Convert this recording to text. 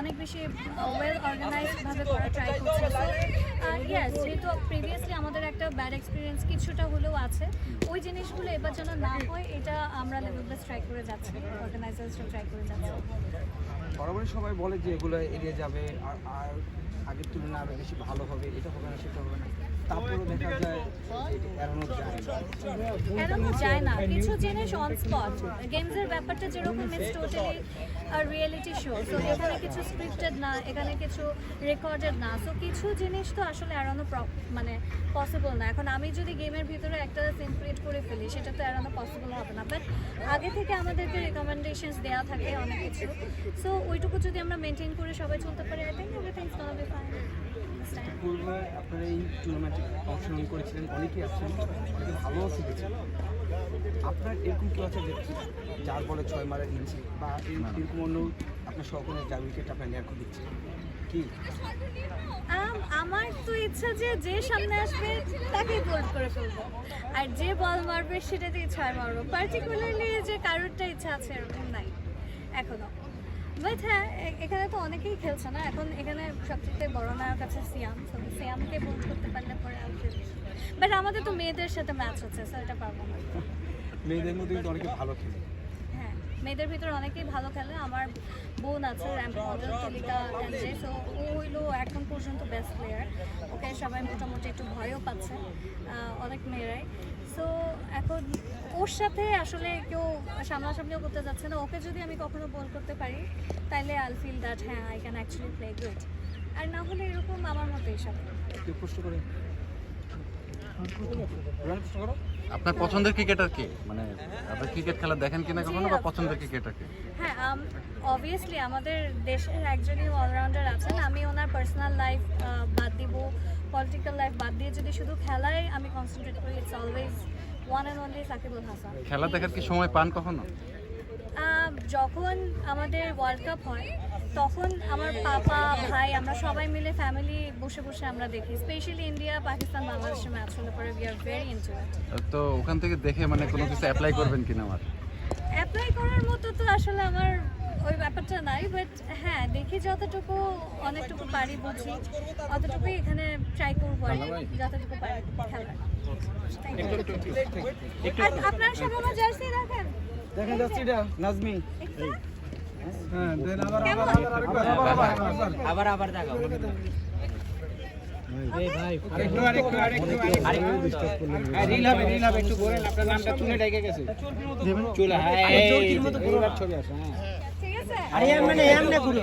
অনেক বেশি well organised ভাবে করা ট্রাই করছে। ইয়াস যেহেতু প্রিভিয়াসলি একটা ব্যাড এক্সপিরিয়েন্স কিছুটা হলেও আছে। ওই জিনিসগুলো এবার যেন না হয় এটা আমরা লেভেল ট্রাই করে যাচ্ছি অর্গানাইজার্সরা ট্রাই করে যাচ্ছে। বরাবরই সবাই বলে যে এগুলো এড়িয়ে যাবে আর আর আগের তুলনায় আরও বেশি ভালো হবে এটা হবে না সেটা হবে না। তারপরেও দেখা যায় এড়ানো যায় না। এরকম যায় না। কিছু জিনিস অন স্পট গেমসের ব্যাপারটা যেরকম ইটস টোটালি আর রিয়েলিটি শো সো এখানে কিছু স্ক্রিপ্টেড না এখানে কিছু রেকর্ডেড না। সো কিছু জিনিস তো আসলে এড়ানো মানে পসিবল না। এখন আমি যদি গেমের ভিতরে একটা সিন ক্রিয়েট করে ফেলি, সেটা তো এড়ানো পসিবল হবে না। বাট আগে থেকে আমাদেরকে রেকমেন্ডেশনস দেওয়া থাকে অনেক কিছু। সো ওইটুকু যদি আমরা মেনটেন করে সবাই চলতে পারি I think everything's gonna be fine আপনারা এই টুর্নামেন্টে অংশগ্রহণ করেছিলেন আছেন শিখেছেন। আপনার এরকম কেউ আছে যার বলে ছয় মারা ইঞ্চি বা এরকম অন্য আপনার সহকর্মী যা উইকেট আপনার নেয়ার খুব ইচ্ছে কি? আমার তো ইচ্ছা যে যে সামনে আসবে তাকেই বোল্ড করে ফেলব। আর যে বল মারবে সেটাতেই ছয় মারবো। পার্টিকুলারলি যে কারোরটা ইচ্ছা আছে এরকম নাই। এখনও। বাট হ্যাঁ এখানে তো অনেকেই খেলছে না। এখন এখানে সবচেয়ে বড় নায়ক আছে সিয়াম। সিয়ামকে বোল্ড করতে পারলে পরে বাট আমাদের তো মেয়েদের সাথে ম্যাচ হচ্ছে স্যার এটা পারব না। মেয়েদের মধ্যে কিন্তু অনেকে ভালো খেলে। মেয়েদের ভিতরে অনেকেই ভালো খেলে আমার বোন আছে ও হইল এখন পর্যন্ত বেস্ট প্লেয়ার ওকে সবাই মোটামুটি একটু ভয়ও পাচ্ছে অনেক মেয়েরাই। সো এখন ওর সাথে আসলে কেউ সামনাসামনিও করতে যাচ্ছে না। ওকে যদি আমি কখনো বল করতে পারি তাইলে আই ফিল দ্যাট হ্যাঁ I can actually play good আর না হলে এরকম আমার মতো কেউ প্রশ্ন করে। প্রশ্ন করো। আপনার পছন্দের ক্রিকেটার কে? মানে আপনি ক্রিকেট খেলা দেখেন কিনা কখনো বা পছন্দের ক্রিকেটার কে? হ্যাঁ অবভিয়াসলি আমাদের দেশের একজনই অলরাউন্ডার আছেন। আমি ওনার পার্সোনাল লাইফ বাদ দিব পলিটিক্যাল লাইফ বাদ দিয়ে যদি শুধু খেলায় আমি কনসেন্ট্রেট করি it's always one and only Shakibul Hasan. খেলা দেখার কি সময় পান কখনো? যখন আমাদের ওয়ার্ল্ড কাপ হয় তখন আমার পাপা ভাই আমরা সবাই মিলে ফ্যামিলি বসে বসে আমরা দেখি। স্পেশালি ইন্ডিয়া পাকিস্তান বাংলাদেশের ম্যাচ হলে পরে উই আর ভেরি ইন্টু তো ওখান থেকে দেখে মানে কোনো কিছু অ্যাপ্লাই করবেন কিনা আমার অ্যাপ্লাই করার মতো তো আসলে আমার ওই ব্যাপারটা নাই বাট হ্যাঁ দেখি যতটুকু অনেকটুকু পারি বুঝি। অতটুকুই এখানে ট্রাই করব আর যতটুকু পারি। খেলার. আপনারা সব আমার জার্সি দেখেন? দেখা যাচ্ছে এটা নাজমি আবার আবার আবার দেখাও হ্যাঁ হ্যাঁ। আরে এমনি এমনি ঘুরো।